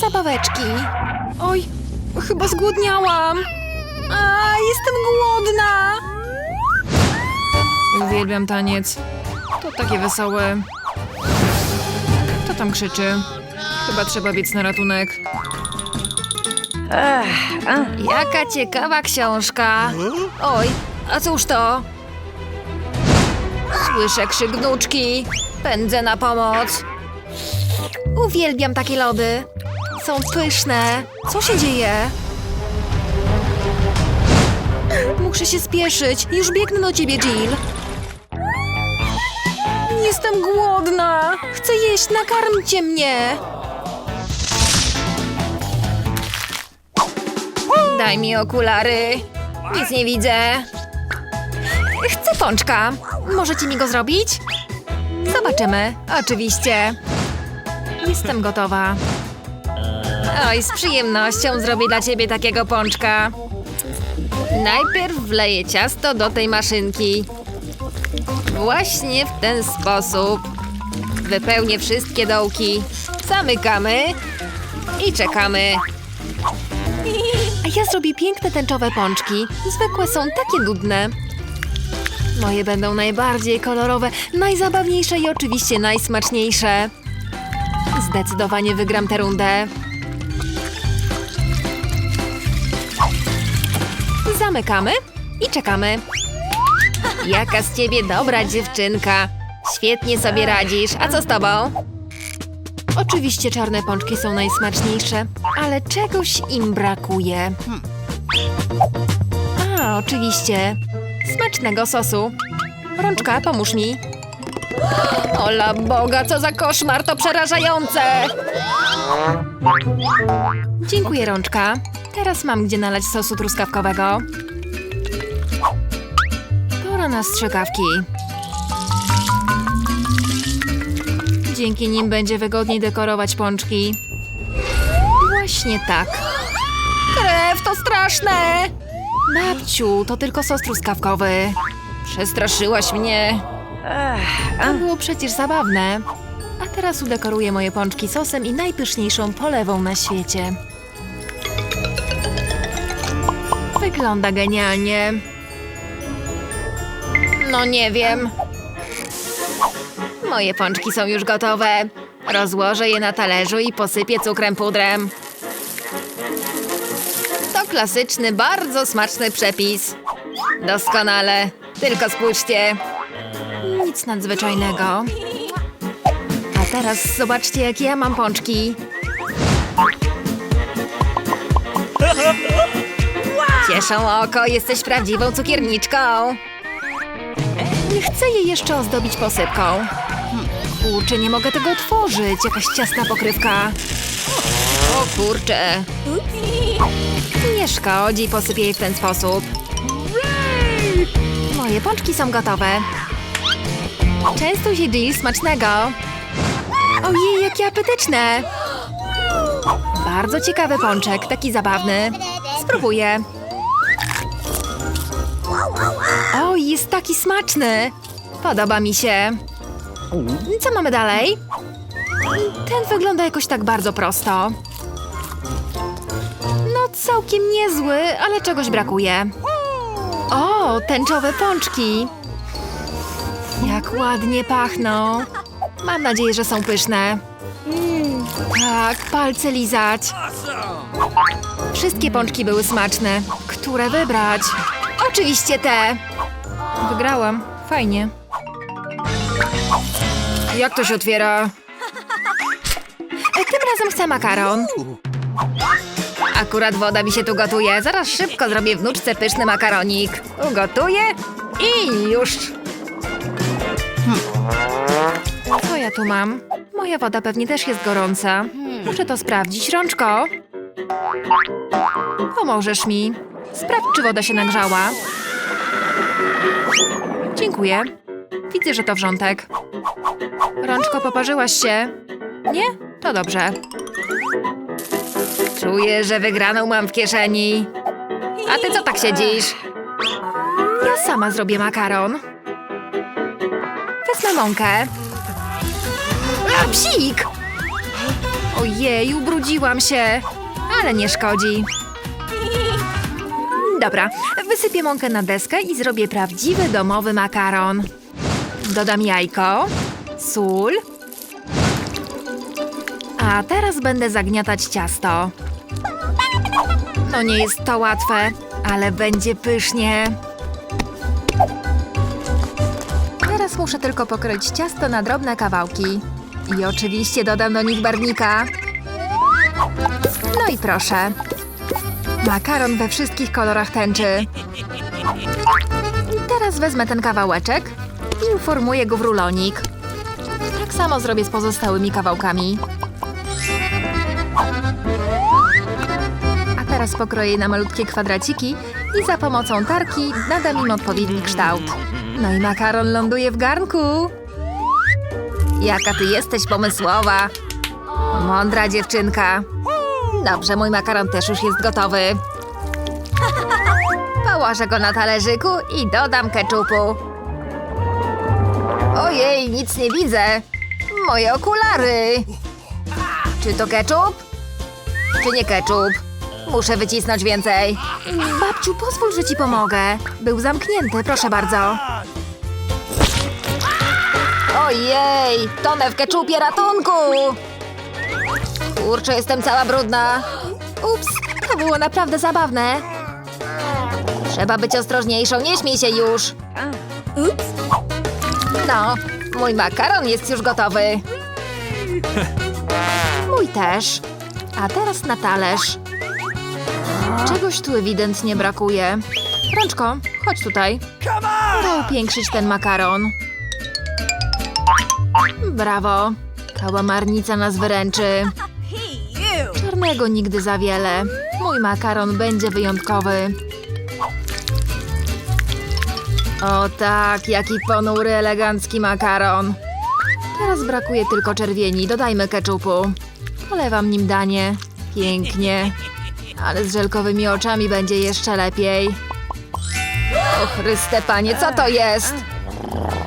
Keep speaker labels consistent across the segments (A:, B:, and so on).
A: zabaweczki. Oj, chyba zgłodniałam. A, jestem głodna. Uwielbiam taniec. To takie wesołe. Kto tam krzyczy? Chyba trzeba biec na ratunek. Jaka ciekawa książka. Oj, a cóż to? Słyszę krzyk wnuczki. Pędzę na pomoc. Uwielbiam takie lody. Są pyszne. Co się dzieje? Muszę się spieszyć. Już biegnę do ciebie, Jill. Jestem głodna. Chcę jeść. Nakarmcie mnie. Daj mi okulary. Nic nie widzę. Chcę pączka. Możecie mi go zrobić? Zobaczymy. Oczywiście. Jestem gotowa. Oj, z przyjemnością zrobię dla ciebie takiego pączka. Najpierw wleję ciasto do tej maszynki. Właśnie w ten sposób. Wypełnię wszystkie dołki. Zamykamy i czekamy. A ja zrobię piękne tęczowe pączki. Zwykłe są takie nudne. Moje będą najbardziej kolorowe, najzabawniejsze i oczywiście najsmaczniejsze. Zdecydowanie wygram tę rundę. Zamykamy i czekamy. Jaka z ciebie dobra dziewczynka. Świetnie sobie radzisz. A co z tobą? Oczywiście czarne pączki są najsmaczniejsze, ale czegoś im brakuje. A, oczywiście. Smacznego sosu. Rączka, pomóż mi. Ola Boga, co za koszmar, to przerażające! Dziękuję, Rączka. Teraz mam gdzie nalać sosu truskawkowego. Pora na strzykawki. Dzięki nim będzie wygodniej dekorować pączki. Właśnie tak. Krew, to straszne! Babciu, to tylko sos truskawkowy. Przestraszyłaś mnie. To było przecież zabawne. A teraz udekoruję moje pączki sosem i najpyszniejszą polewą na świecie. Wygląda genialnie. No nie wiem. Moje pączki są już gotowe. Rozłożę je na talerzu i posypię cukrem pudrem. To klasyczny, bardzo smaczny przepis. Doskonale. Tylko spójrzcie. Nic nadzwyczajnego. A teraz zobaczcie, jakie ja mam pączki. Cieszą oko, jesteś prawdziwą cukierniczką. Chcę je jeszcze ozdobić posypką. Kurczę, nie mogę tego otworzyć. Jakaś ciasna pokrywka. O kurczę. Nie szkodzi, posypię je w ten sposób. Moje pączki są gotowe. Częstuj się, Jill, smacznego. Ojej, jakie apetyczne. Bardzo ciekawy pączek, taki zabawny. Spróbuję. O, jest taki smaczny. Podoba mi się. Co mamy dalej? Ten wygląda jakoś tak bardzo prosto. No, całkiem niezły, ale czegoś brakuje. O, tęczowe pączki. Jak ładnie pachną. Mam nadzieję, że są pyszne. Tak, palce lizać. Wszystkie pączki były smaczne. Które wybrać? Oczywiście te. Wygrałam. Fajnie. Jak to się otwiera? E, Tym razem chcę makaron. Akurat woda mi się tu gotuje. Zaraz szybko zrobię wnuczce pyszny makaronik. Ugotuję i już. Co ja tu mam? Moja woda pewnie też jest gorąca. Muszę to sprawdzić. Rączko? Pomożesz mi. Sprawdź, czy woda się nagrzała. Dziękuję. Widzę, że to wrzątek. Rączko, poparzyłaś się? Nie? To dobrze. Czuję, że wygraną mam w kieszeni. A ty co tak siedzisz? Ja sama zrobię makaron. Wezmę mąkę. A, psik! Ojej, ubrudziłam się. Ale nie szkodzi. Dobra, wysypię mąkę na deskę i zrobię prawdziwy domowy makaron. Dodam jajko, sól. A teraz będę zagniatać ciasto. No nie jest to łatwe, ale będzie pysznie. Teraz muszę tylko pokroić ciasto na drobne kawałki. I oczywiście dodam do nich barwnika. No i proszę. Makaron we wszystkich kolorach tęczy. Teraz wezmę ten kawałeczek i uformuję go w rulonik. Tak samo zrobię z pozostałymi kawałkami. A teraz pokroję na malutkie kwadraciki i za pomocą tarki nadam im odpowiedni kształt. No i makaron ląduje w garnku. Jaka ty jesteś pomysłowa. Mądra dziewczynka. Dobrze, mój makaron też już jest gotowy. Położę go na talerzyku i dodam keczupu. Ojej, nic nie widzę. Moje okulary. Czy to keczup? Czy nie keczup? Muszę wycisnąć więcej. Babciu, pozwól, że ci pomogę. Był zamknięty, proszę bardzo. Ojej, tonę w keczupie ratunku! Kurczę, jestem cała brudna. Ups, to było naprawdę zabawne. Trzeba być ostrożniejszą, nie śmiej się już. Ups. No, mój makaron jest już gotowy. Mój też. A teraz na talerz. Czegoś tu ewidentnie brakuje. Rączko, chodź tutaj. To upiększyć ten makaron. Brawo. Kałamarnica nas wyręczy. Czarnego nigdy za wiele. Mój makaron będzie wyjątkowy. O tak, jaki ponury, elegancki makaron. Teraz brakuje tylko czerwieni. Dodajmy keczupu. Polewam nim danie. Pięknie. Ale z żelkowymi oczami będzie jeszcze lepiej. O Chryste panie, co to jest?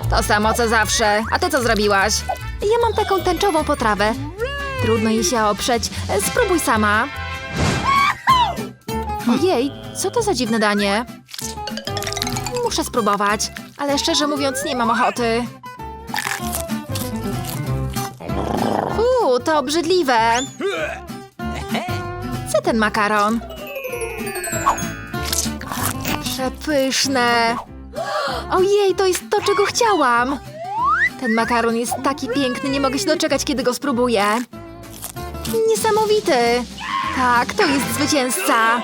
A: To samo co zawsze. A ty co zrobiłaś? Ja mam taką tęczową potrawę. Trudno jej się oprzeć. Spróbuj sama. Ojej, co to za dziwne danie? Muszę spróbować, ale szczerze mówiąc nie mam ochoty. Uuu, to obrzydliwe. Co ten makaron? Przepyszne. Ojej, to jest to, czego chciałam. Ten makaron jest taki piękny, nie mogę się doczekać, kiedy go spróbuję. Niesamowity. Tak, to jest zwycięzca.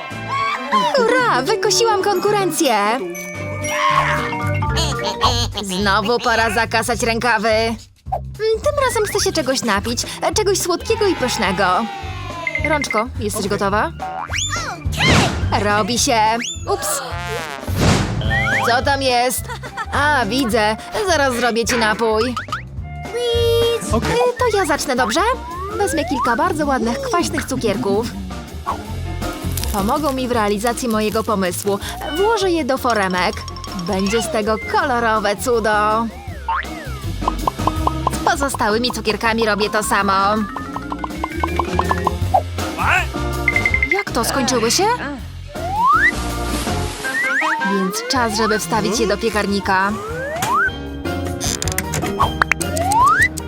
A: Hurra, wykosiłam konkurencję. Znowu pora zakasać rękawy. Tym razem chcę się czegoś napić, czegoś słodkiego i pysznego. Rączko, jesteś gotowa? Robi się. Ups. Co tam jest? A, widzę. Zaraz zrobię ci napój. Y, To ja zacznę, dobrze? Wezmę kilka bardzo ładnych, kwaśnych cukierków. Pomogą mi w realizacji mojego pomysłu. Włożę je do foremek. Będzie z tego kolorowe cudo. Z pozostałymi cukierkami robię to samo. Jak to, skończyły się? Więc czas, żeby wstawić je do piekarnika.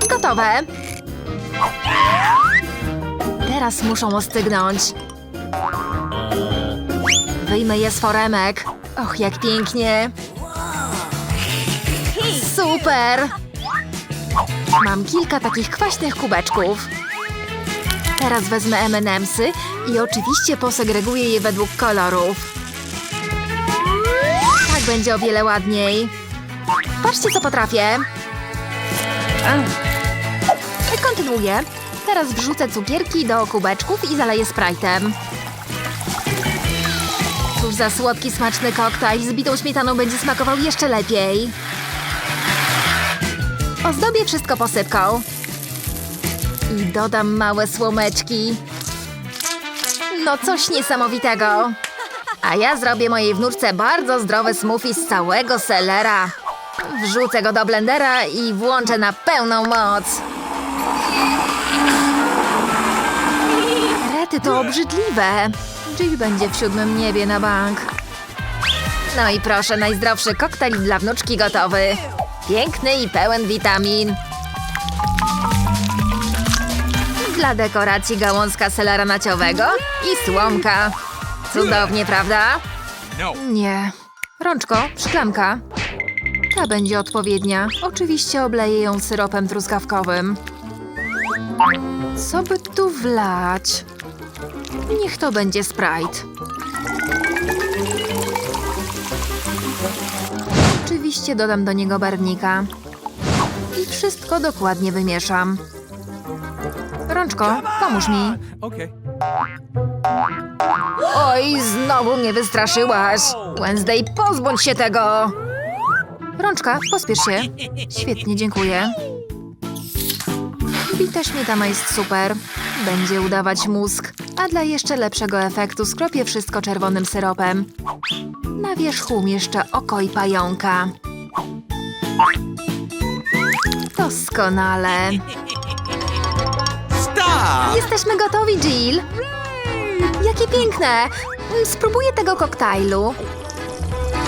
A: Gotowe. Teraz muszą ostygnąć. Wyjmę je z foremek. Och, jak pięknie. Super! Mam kilka takich kwaśnych kubeczków. Teraz wezmę M&M'sy i oczywiście posegreguję je według kolorów. Tak będzie o wiele ładniej. Patrzcie, co potrafię. Kontynuuję. Teraz wrzucę cukierki do kubeczków i zaleję Sprite'em. Cóż za słodki, smaczny koktajl z bitą śmietaną będzie smakował jeszcze lepiej. Ozdobię wszystko posypką. I dodam małe słomeczki. No coś niesamowitego. A ja zrobię mojej wnuczce bardzo zdrowy smoothie z całego selera. Wrzucę go do blendera i włączę na pełną moc. Rety, to obrzydliwe. Jill będzie w siódmym niebie na bank. No i proszę, najzdrowszy koktajl dla wnuczki gotowy. Piękny i pełen witamin. Dla dekoracji gałązka selera naciowego i słomka. Cudownie, prawda?
B: No.
A: Nie. Rączko, szklanka. Ta będzie odpowiednia. Oczywiście obleję ją syropem truskawkowym. Co by tu wlać? Niech to będzie Sprite. Oczywiście dodam do niego barwnika. I wszystko dokładnie wymieszam. Rączko, pomóż mi. Oj, znowu mnie wystraszyłaś. Wednesday, pozbądź się tego. Rączka, pospiesz się. Świetnie, dziękuję. Bita śmietana jest super. Będzie udawać mózg, a dla jeszcze lepszego efektu skropię wszystko czerwonym syropem. Na wierzchu umieszczę oko i pająka. Doskonale.
B: Stop!
A: Jesteśmy gotowi, Jill. Jakie piękne! Spróbuję tego koktajlu.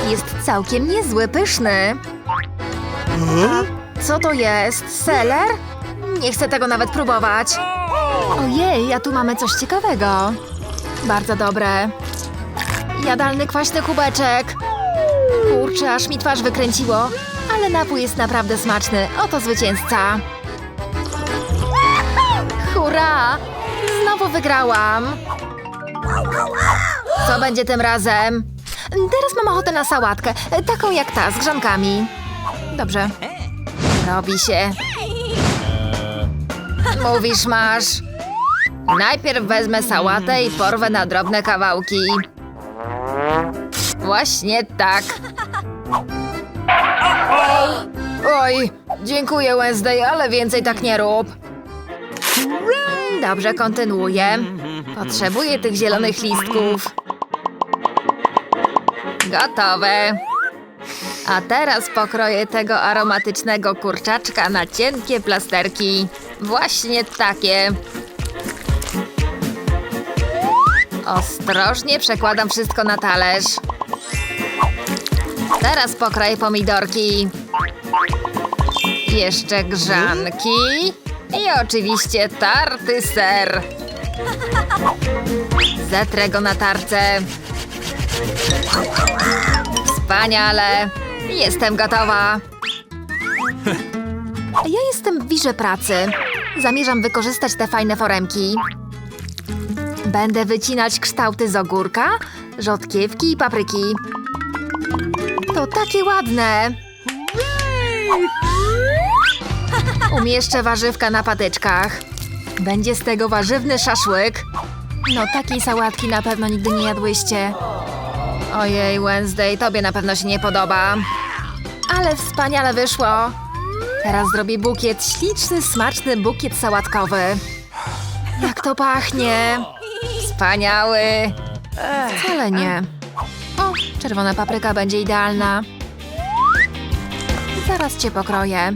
A: Jest całkiem niezły, pyszny. Co to jest? Seler? Nie chcę tego nawet próbować. Ojej, a tu mamy coś ciekawego. Bardzo dobre. Jadalny kwaśny kubeczek. Kurczę, aż mi twarz wykręciło. Ale napój jest naprawdę smaczny. Oto zwycięzca. Hurra! Znowu wygrałam. Co będzie tym razem? Teraz mam ochotę na sałatkę, taką jak ta, z grzankami. Dobrze. Robi się. Mówisz, masz. Najpierw wezmę sałatę i porwę na drobne kawałki. Właśnie tak. Oj, dziękuję Wednesday, ale więcej tak nie rób. Dobrze, kontynuuję. Potrzebuję tych zielonych listków. Gotowe. A teraz pokroję tego aromatycznego kurczaczka na cienkie plasterki. Właśnie takie. Ostrożnie przekładam wszystko na talerz. Teraz pokroję pomidorki. Jeszcze grzanki. I oczywiście tarty ser. Zetrę go na tarce. Wspaniale. Jestem gotowa. Ja jestem w wirze pracy. Zamierzam wykorzystać te fajne foremki. Będę wycinać kształty z ogórka, rzodkiewki i papryki. To takie ładne. Umieszczę warzywka na patyczkach. Będzie z tego warzywny szaszłyk. No takiej sałatki na pewno nigdy nie jadłyście. Ojej, Wednesday, tobie na pewno się nie podoba. Ale wspaniale wyszło. Teraz zrobię bukiet, śliczny, smaczny bukiet sałatkowy. Jak to pachnie. Wspaniały. Wcale nie. O, czerwona papryka będzie idealna. Zaraz cię pokroję.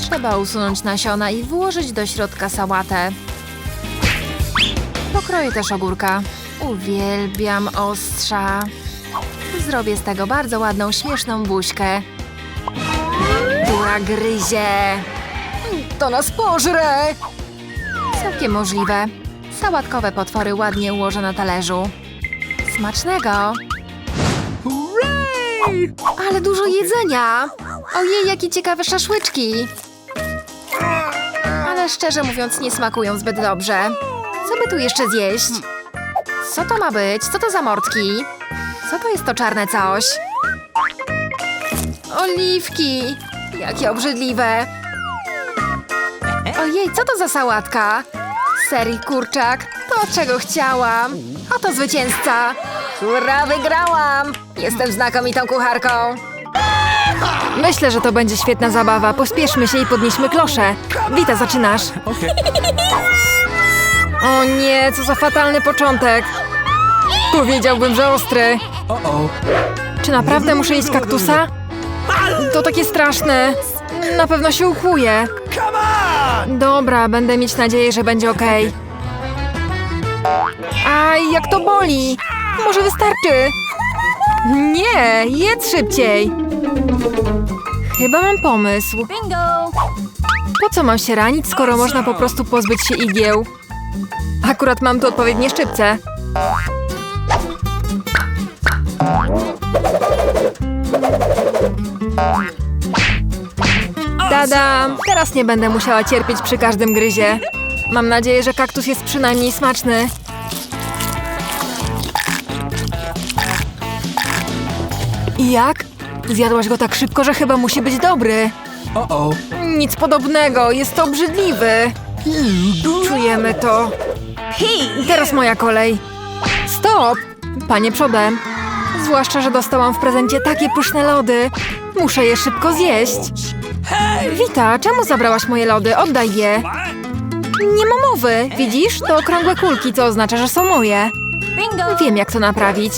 A: Trzeba usunąć nasiona i włożyć do środka sałatę. Pokroję też ogórka. Uwielbiam ostrza. Zrobię z tego bardzo ładną, śmieszną buźkę. Która gryzie. To nas pożre! Całkiem możliwe. Sałatkowe potwory ładnie ułożę na talerzu. Smacznego! Ale dużo jedzenia! Ojej, jakie ciekawe szaszłyczki! Ale szczerze mówiąc, nie smakują zbyt dobrze. Co by tu jeszcze zjeść? Co to ma być? Co to za mordki? Co to jest to czarne coś? Oliwki! Jakie obrzydliwe! Ojej, co to za sałatka? Ser i kurczak? To czego chciałam. Oto zwycięzca! Hurra, wygrałam! Jestem znakomitą kucharką. Myślę, że to będzie świetna zabawa. Pospieszmy się i podnieśmy klosze. Wita, zaczynasz. O nie, co za fatalny początek. Powiedziałbym, że ostry. Czy naprawdę muszę jeść kaktusa? To takie straszne. Na pewno się ukłuję.
B: Come on!
A: Dobra, będę mieć nadzieję, że będzie okej. Aj, jak to boli! Może wystarczy? Nie, jedz szybciej! Chyba mam pomysł.
B: Bingo!
A: Po co mam się ranić, skoro można po prostu pozbyć się igieł? Akurat mam tu odpowiednie szczypce. Tada! Teraz nie będę musiała cierpieć przy każdym gryzie. Mam nadzieję, że kaktus jest przynajmniej smaczny. I jak? Zjadłaś go tak szybko, że chyba musi być dobry.
C: Uh-oh.
A: Nic podobnego, jest to obrzydliwy. Czujemy to. Teraz moja kolej. Stop! Panie przodem. Zwłaszcza, że dostałam w prezencie takie pyszne lody. Muszę je szybko zjeść. Wita, czemu zabrałaś moje lody? Oddaj je. Nie ma mowy. Widzisz? To okrągłe kulki, co oznacza, że są moje. Wiem, jak to naprawić.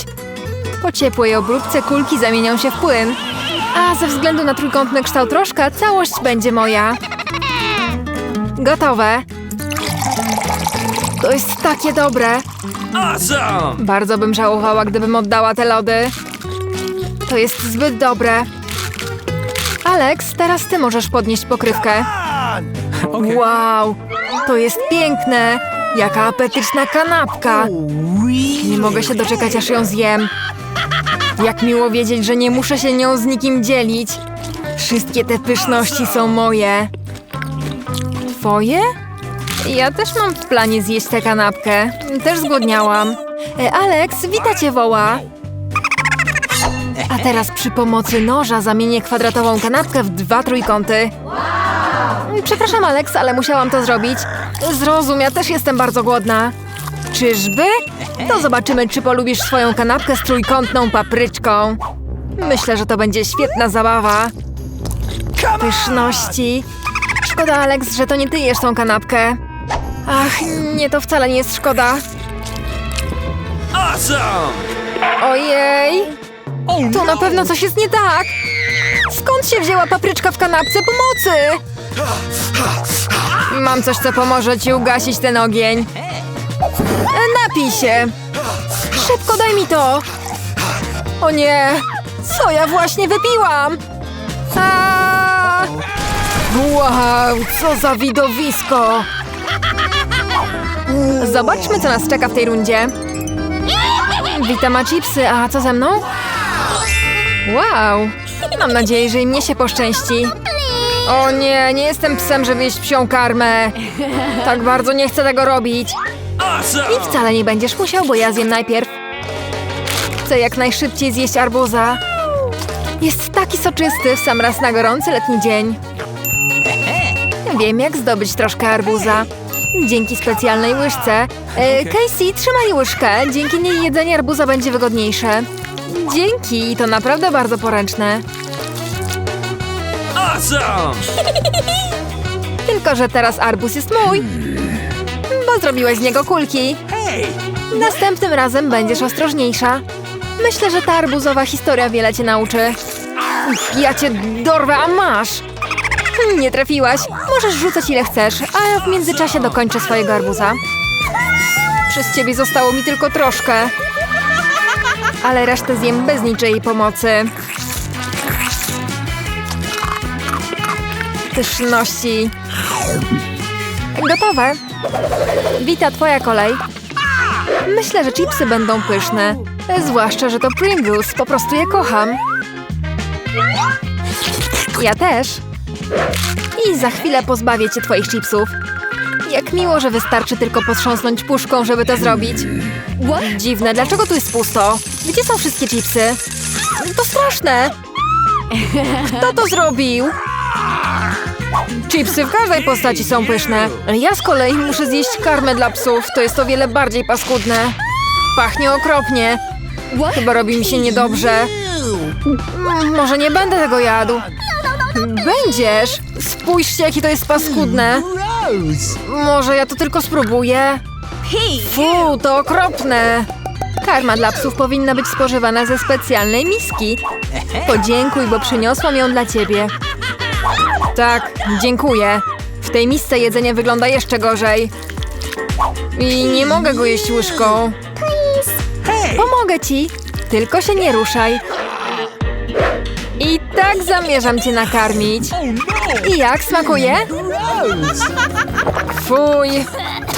A: Po ciepłej obróbce kulki zamienią się w płyn. A ze względu na trójkątny kształt rożka, całość będzie moja. Gotowe. To jest takie dobre.
C: Awesome!
A: Bardzo bym żałowała, gdybym oddała te lody. To jest zbyt dobre. Alex, teraz ty możesz podnieść pokrywkę. Wow, to jest piękne. Jaka apetyczna kanapka. Nie mogę się doczekać, aż ją zjem. Jak miło wiedzieć, że nie muszę się nią z nikim dzielić. Wszystkie te pyszności są moje. Twoje? Ja też mam w planie zjeść tę kanapkę. Też zgłodniałam. E, Alex, wita cię woła. A teraz przy pomocy noża zamienię kwadratową kanapkę w dwa trójkąty. Przepraszam, Alex, ale musiałam to zrobić. Zrozum, ja też jestem bardzo głodna. Czyżby? To zobaczymy, czy polubisz swoją kanapkę z trójkątną papryczką. Myślę, że to będzie świetna zabawa. Pyszności. Szkoda, Alex, że to nie ty jesz tą kanapkę. Ach, nie, to wcale nie jest szkoda.
C: Awesome!
A: Ojej! To na pewno coś jest nie tak! Skąd się wzięła papryczka w kanapce pomocy? Mam coś, co pomoże ci ugasić ten ogień. E, Napij się! Szybko daj mi to! O nie! Co ja właśnie wypiłam? A! Wow, co za widowisko! Zobaczmy, co nas czeka w tej rundzie. Witam, ma chipsy, a co ze mną? Wow! Mam nadzieję, że i mnie się poszczęści. O nie, nie jestem psem, żeby jeść psią karmę. Tak bardzo nie chcę tego robić. I wcale nie będziesz musiał, bo ja zjem najpierw. Chcę jak najszybciej zjeść arbuza. Jest taki soczysty w sam raz na gorący letni dzień. Wiem, jak zdobyć troszkę arbuza. Dzięki specjalnej łyżce. E, Casey, trzymaj łyżkę. Dzięki niej jedzenie arbuza będzie wygodniejsze. Dzięki, to naprawdę bardzo poręczne.
C: Awesome!
A: Tylko, że teraz arbuz jest mój. Bo zrobiłeś z niego kulki.
C: Hey!
A: Następnym razem będziesz ostrożniejsza. Myślę, że ta arbuzowa historia wiele cię nauczy. Uf, ja cię dorwę, a masz! Hmm, Nie trafiłaś. Możesz rzucać ile chcesz, a ja w międzyczasie dokończę swojego arbuza. Przez ciebie zostało mi tylko troszkę. Ale resztę zjem bez niczyjej pomocy. Pyszności. Gotowe. Wita, twoja kolej. Myślę, że chipsy będą pyszne. Zwłaszcza, że to Pringles. Po prostu je kocham. Ja też. I za chwilę pozbawię cię twoich chipsów. Jak miło, że wystarczy tylko potrząsnąć puszką, żeby to zrobić. Dziwne, dlaczego tu jest pusto? Gdzie są wszystkie chipsy? To straszne. Kto to zrobił? Chipsy w każdej postaci są pyszne. Ja z kolei muszę zjeść karmę dla psów. To jest o wiele bardziej paskudne. Pachnie okropnie. Chyba robi mi się niedobrze. Może nie będę tego jadł. Będziesz. Spójrzcie, jakie to jest paskudne. Może ja to tylko spróbuję. Fu, to okropne. Karma dla psów powinna być spożywana ze specjalnej miski. Podziękuj, bo przyniosłam ją dla ciebie. Tak, dziękuję. W tej misce jedzenie wygląda jeszcze gorzej. I nie mogę go jeść łyżką. Pomogę ci, tylko się nie ruszaj. I tak zamierzam cię nakarmić. I jak smakuje? Fuj,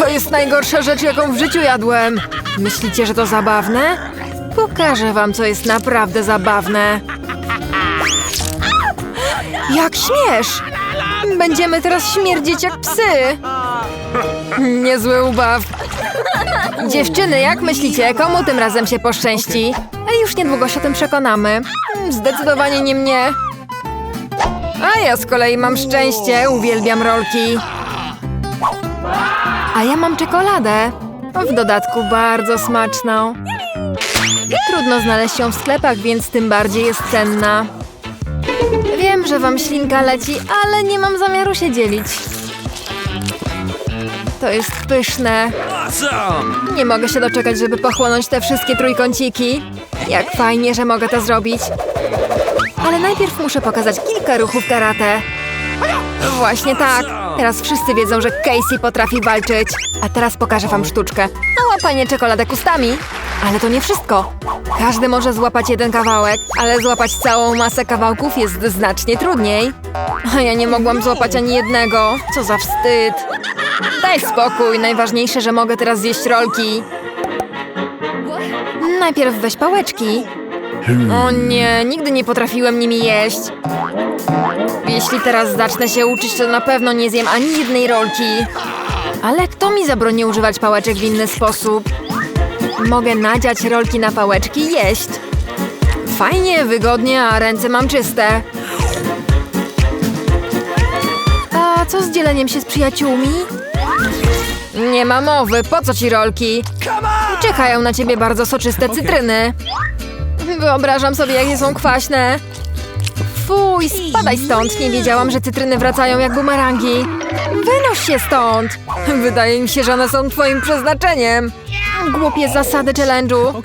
A: to jest najgorsza rzecz, jaką w życiu jadłem. Myślicie, że to zabawne? Pokażę wam, co jest naprawdę zabawne. Jak śmiesz! Będziemy teraz śmierdzieć jak psy. Niezły ubaw. Dziewczyny, jak myślicie, komu tym razem się poszczęści? A już niedługo się o tym przekonamy. Zdecydowanie nie mnie. A ja z kolei mam szczęście, uwielbiam rolki. A ja mam czekoladę. W dodatku bardzo smaczną. Trudno znaleźć ją w sklepach, więc tym bardziej jest cenna. Wiem, że wam ślinka leci, ale nie mam zamiaru się dzielić. To jest pyszne. Nie mogę się doczekać, żeby pochłonąć te wszystkie trójkąciki. Jak fajnie, że mogę to zrobić. Ale najpierw muszę pokazać kilka ruchów karate. Właśnie tak. Teraz wszyscy wiedzą, że Casey potrafi walczyć. A teraz pokażę wam sztuczkę. Na łapanie czekoladek ustami. Ale to nie wszystko. Każdy może złapać jeden kawałek, ale złapać całą masę kawałków jest znacznie trudniej. A ja nie mogłam złapać ani jednego. Co za wstyd. Daj spokój, najważniejsze, że mogę teraz zjeść rolki. Najpierw weź pałeczki. O nie, nigdy nie potrafiłem nimi jeść. Jeśli teraz zacznę się uczyć, to na pewno nie zjem ani jednej rolki. Ale kto mi zabroni używać pałeczek w inny sposób? Mogę nadziać rolki na pałeczki i jeść. Fajnie, wygodnie, a ręce mam czyste. A co z dzieleniem się z przyjaciółmi? Nie ma mowy, po co ci rolki? Czekają na ciebie bardzo soczyste cytryny. Wyobrażam sobie, jakie są kwaśne. Fuj, spadaj stąd. Nie wiedziałam, że cytryny wracają jak bumerangi. Wynoś się stąd. Wydaje mi się, że one są twoim przeznaczeniem. Głupie zasady challenge'u.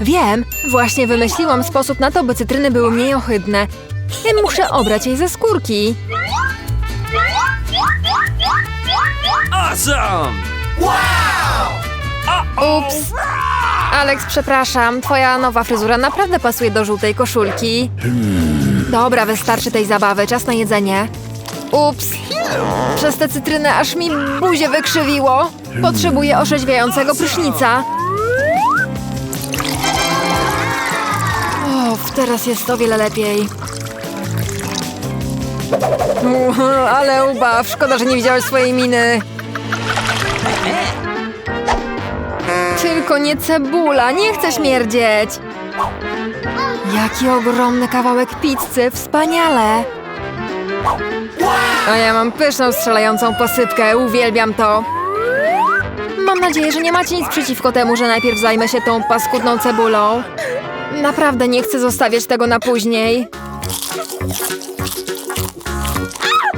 A: Wiem, właśnie wymyśliłam sposób na to, by cytryny były mniej ohydne. I muszę obrać jej ze skórki.
C: Awesome!
A: Ups. Alex, przepraszam. Twoja nowa fryzura naprawdę pasuje do żółtej koszulki. Dobra, wystarczy tej zabawy. Czas na jedzenie. Ups. Przez te cytryny aż mi buzię wykrzywiło. Potrzebuję orzeźwiającego prysznica. O, teraz jest o wiele lepiej. Uch, ale ubaw. Szkoda, że nie widziałeś swojej miny. Tylko nie cebula, nie chcę śmierdzieć. Jaki ogromny kawałek pizzy, wspaniale. A ja mam pyszną, strzelającą posypkę, uwielbiam to. Mam nadzieję, że nie macie nic przeciwko temu, że najpierw zajmę się tą paskudną cebulą. Naprawdę nie chcę zostawiać tego na później.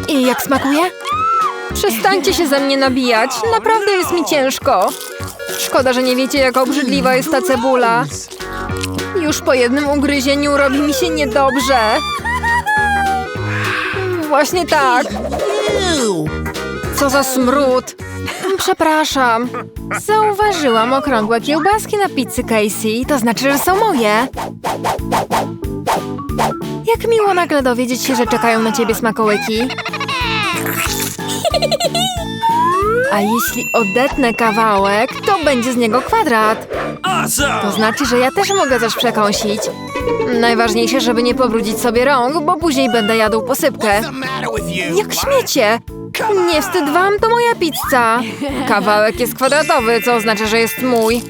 A: I jak smakuje? Przestańcie się ze mnie nabijać, naprawdę jest mi ciężko. Szkoda, że nie wiecie, jak obrzydliwa jest ta cebula. Już po jednym ugryzieniu robi mi się niedobrze. Właśnie tak. Co za smród. Przepraszam. Zauważyłam okrągłe kiełbaski na pizzy Casey. To znaczy, że są moje. Jak miło nagle dowiedzieć się, że czekają na ciebie smakołyki. A jeśli odetnę kawałek, to będzie z niego kwadrat. To znaczy, że ja też mogę coś przekąsić. Najważniejsze, żeby nie pobrudzić sobie rąk, bo później będę jadł posypkę. Jak śmiecie! Nie wstyd wam, to moja pizza. Kawałek jest kwadratowy, co oznacza, że jest mój.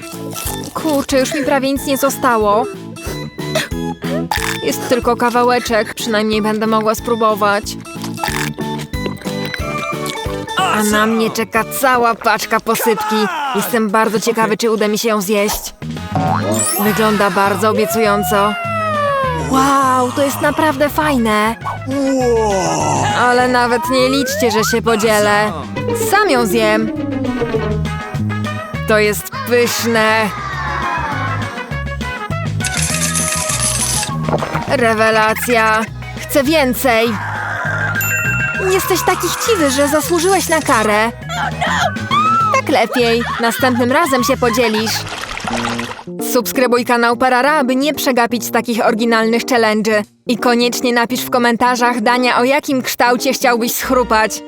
A: Kurczę, już mi prawie nic nie zostało. Jest tylko kawałeczek, przynajmniej będę mogła spróbować. A na mnie czeka cała paczka posypki. Jestem bardzo ciekawy, czy uda mi się ją zjeść. Wygląda bardzo obiecująco. Wow, to jest naprawdę fajne. Ale nawet nie liczcie, że się podzielę. Sam ją zjem. To jest pyszne. Rewelacja. Chcę więcej. Jesteś taki chciwy, że zasłużyłeś na karę. Tak lepiej. Następnym razem się podzielisz. Subskrybuj kanał Parara, aby nie przegapić takich oryginalnych challenge'y. I koniecznie napisz w komentarzach dania, o jakim kształcie chciałbyś schrupać.